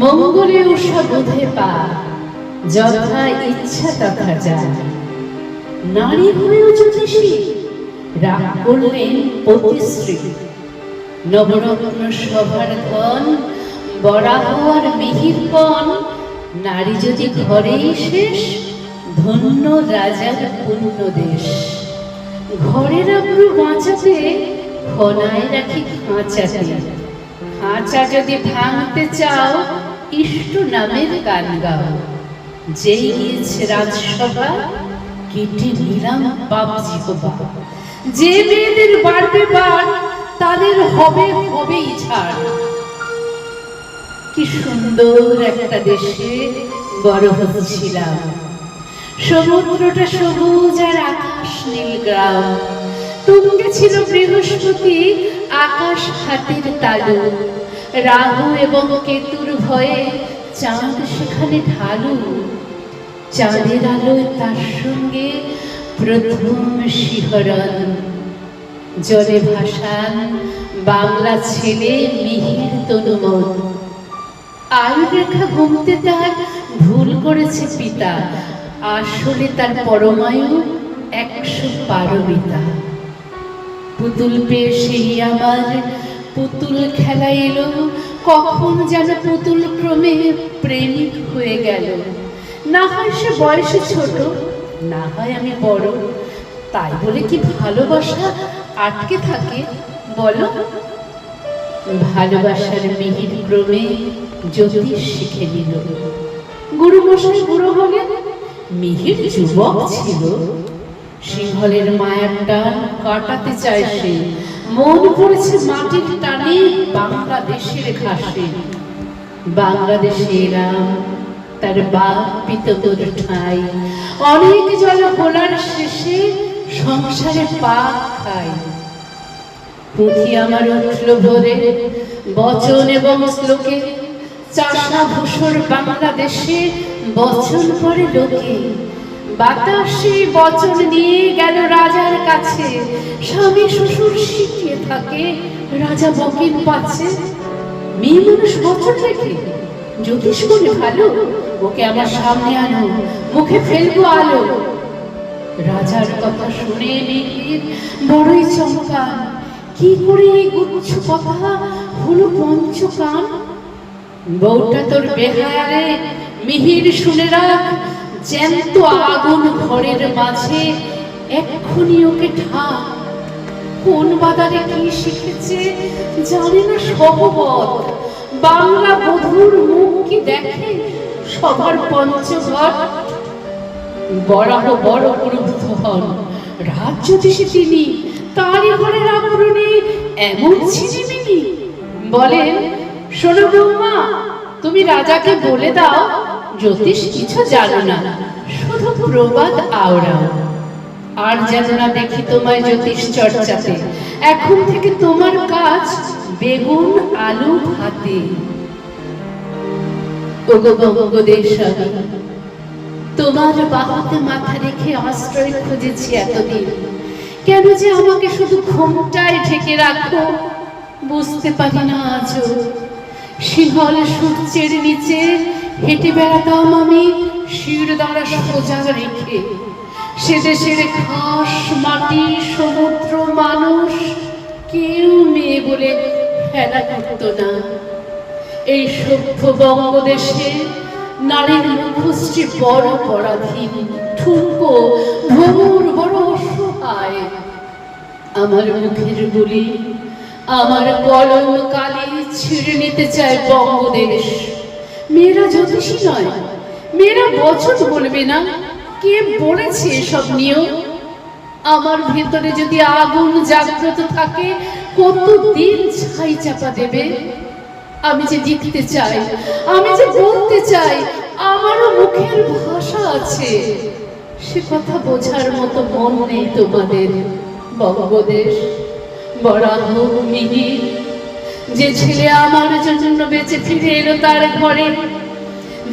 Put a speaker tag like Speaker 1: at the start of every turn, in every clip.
Speaker 1: মঙ্গলে উষা বোধে পা, যথা ইচ্ছা তথা যায়। নারী হয়েও জ্যোতিষী, রাগ করলেন পতিশ্রী নবরত্ন সভার ধন বরাহ আর মিহিরপন নারী যদি ঘরেই শেষ, ধন্য রাজার পুণ্য দেশ। ঘরের আব্রু বাঁচাতে খনায় রাখি খাঁচাতে খাঁচা যদি ভাঙতে চাও ইষ্ট নামের গান গাও। যেই গিয়েছে রাজসভা কেটে নিলাম বাপ জিহবা যে মেয়েদের বাড়বে বার, তাদের হবে, হবেই ছাড় কি সুন্দর একটা দেশে বড় হচ্ছিলাম সমুদ্রটা সবুজ আর আকাশ নীল গ্রাম। তুঙ্গে ছিল বৃহস্পতি, আকাশ হাতের তালু। রাহু এবং কেতুর ভয়ে চাঁদ সেখানে ঢালু। চাঁদের আলোয় তার সঙ্গে প্রথম শিহরণ। জলে ভাসান বাংলা ছেলে মিহির তনুমন। আয়ু রেখা গুনতে তার ভুল করেছে পিতা। আসলে তার পরমায়ু একশো পারমিতা। পুতুল পেয়ে সেই আমার পুতুল খেলা এলো কখন যেন পুতুল ক্রমে প্রেমিক হয়ে গেল। না হয় সে বয়সে ছোট, না হয় আমি বড়। তাই বলে কি ভালোবাসা আটকে থাকে, বলো? ভালোবাসার মিহির ক্রমে জ্যোতিষ শিখে নিল। গুরু মশাই বুড়ো হলেন, মিহির যুবক ছিল। সিংহলের মায়ের টান কাটাতে চায় সে। মন পড়েছে মাটির টানে বাংলাদেশের ঘাসে। বাংলাদেশে এলাম তার বাপ পিততর ঠাই। অনেক জল ভোলার শেষে সংসারে পাক খাই। পুঁথি আমার উঠল ভরে, বচন এবং শ্লোকে। চাষা ভূষণ বাংলাদেশে বচন পরে লোকে। বাতাসে বচন নিয়ে গেল রাজার কাছে। স্বামী শ্বশুর শিখিয়ে থাকে, রাজা বকির পাচ্ছে। মেয়ে মানুষ বচন রেখে, জ্যোতিষ বলে ভালো, ওকে আমার সামনে আনো, মুখে ফেলব আলো। রাজার কথা শুনে মেঘের বড়ই চমকান। কি করে এই গুচ্ছ কথা? হলো পঞ্চকান বউটা তোর বেহায়ারে, মিহির শুনে রাখ জ্যান্ত আগুন ঘরের মাঝে, এক্ষুনি ওকে ঢাক কোন বাদারে কি শিখেছে জানে না সহবত বাংলা বধুর মুখ কি দেখে সবার পঞ্চঘট? বরাহ বড় প্রবুদ্ধ হন। রাজ জ্যোতিষী তিনি, তারই ঘরের আবরণে এমন ছিনিমিনি। বলেন, শোনো বৌমা, তুমি রাজাকে বলে দাও জ্যোতিষ কিছু জানো না, শুধু প্রবাদ আওড়াও। আর যেন না দেখি তোমায় জ্যোতিষ চর্চাতে, এখন থেকে তোমার কাজ বেগুন, আলু, ভাতে। তোমার বাহুতে মাথা রেখে আশ্রয় খুঁজেছি এতদিন। কেন যে আমাকে শুধু ঘুমটায় ঢেকে রাখো, বুঝতে পারি না আজও। সিংহল সূর্যের নিচে হেঁটে বেড়াতাম আমি শির দ্বারা সোজা রেখে। সে দেশের ঘাস, মাটি, সমুদ্র, মানুষ, কেউ মেয়ে বলে খেলা করতো না। এই সভ্য বঙ্গদেশে নারীর মুখশ্রী বড় পরাধীন, ঠুনকো, ভ্রমর বড় অসহায়। আমার মুখের বলি আমার কলম কালি ছিঁড়ে নিতে চায় বঙ্গদেশ। মেয়েরা জ্যোতিষী নয়। মেয়েরা বছর বলবে না। কে বলেছে এসব নিয়ম আমার ভেতরে যদি আগুন জাগ্রত থাকে, কতদিন ছাই চাপা দেবে? আমি যে লিখতে চাই, আমি যে বলতে চাই, আমারও মুখের ভাষা আছে। সে কথা বোঝার মতো মন নেই তোমাদের, বঙ্গদেশ। বরাহ মিহির যে ছেলে আমার জন্য বেঁচে ফিরে এলো তার ঘরে,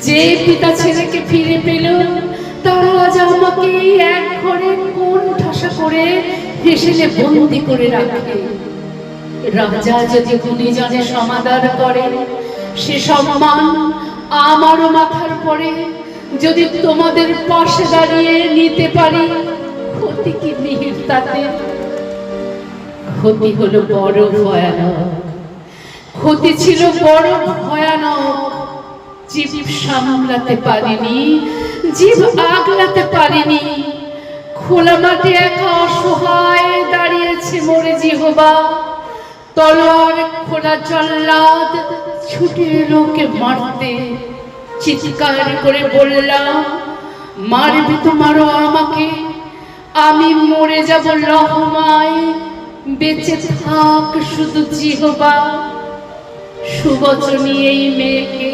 Speaker 1: যে পিতা ছেলেকে ফিরে পেল, তারা আজ আমাকে এক ঘরে কোন ঠাসা করে হেসেলে বন্দি করে রাখে। রাজা যদি গুণীজনে সমাদর করে, সে সম্মান আমারও মাথার পরে যদি তোমাদের পাশে দাঁড়িয়ে নিতে পারি, ক্ষতি কি মিহির তাতে? ক্ষতি হলো বড় ভয়ানক। ক্ষতি ছিল বড় ভয়ানক। জীব সামলাতে পারিনি, জীব আগলাতে পারিনি। খোলা মাঠে একা অসহায় দাঁড়িয়েছে মরে জিহবা। তলোয়ার খোলা জল্লাদ ছুটে লোকে মারতে। চিৎকার করে বললাম, মারবে তো মারো আমাকে। আমি মরে যাব লহমায়। বেঁচে থাক শুধু জিহবা। সুবচনী এই মেয়েকে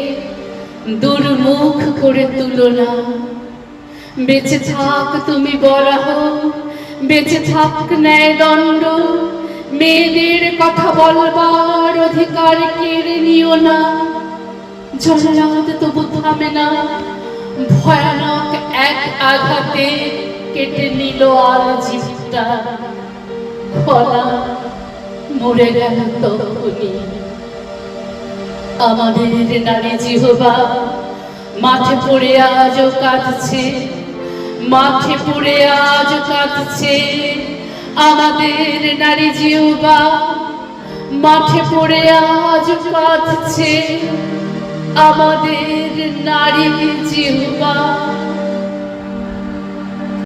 Speaker 1: দুর্মুখ করে তুলো না। বেঁচে থাক তুমি বরাহ বেঁচে থাক ন্যায় দণ্ড। মেয়েদের কথা বলবার অধিকার কেড়ে নিও না। জল্লাদ তবু থামে না, ভয়ানক এক আঘাতে কেটে নিল আর জীবটা খলা, মরে গেল তখনই। আমাদের নারী জিহবা। মাঠে পড়ে আজ কাঁদছে, মাঠে পড়ে আজ কাঁদছে। আমাদের নারী জিহবা, মাঠে পড়ে আজ কাঁদছে। আমাদের নারী জিহবা।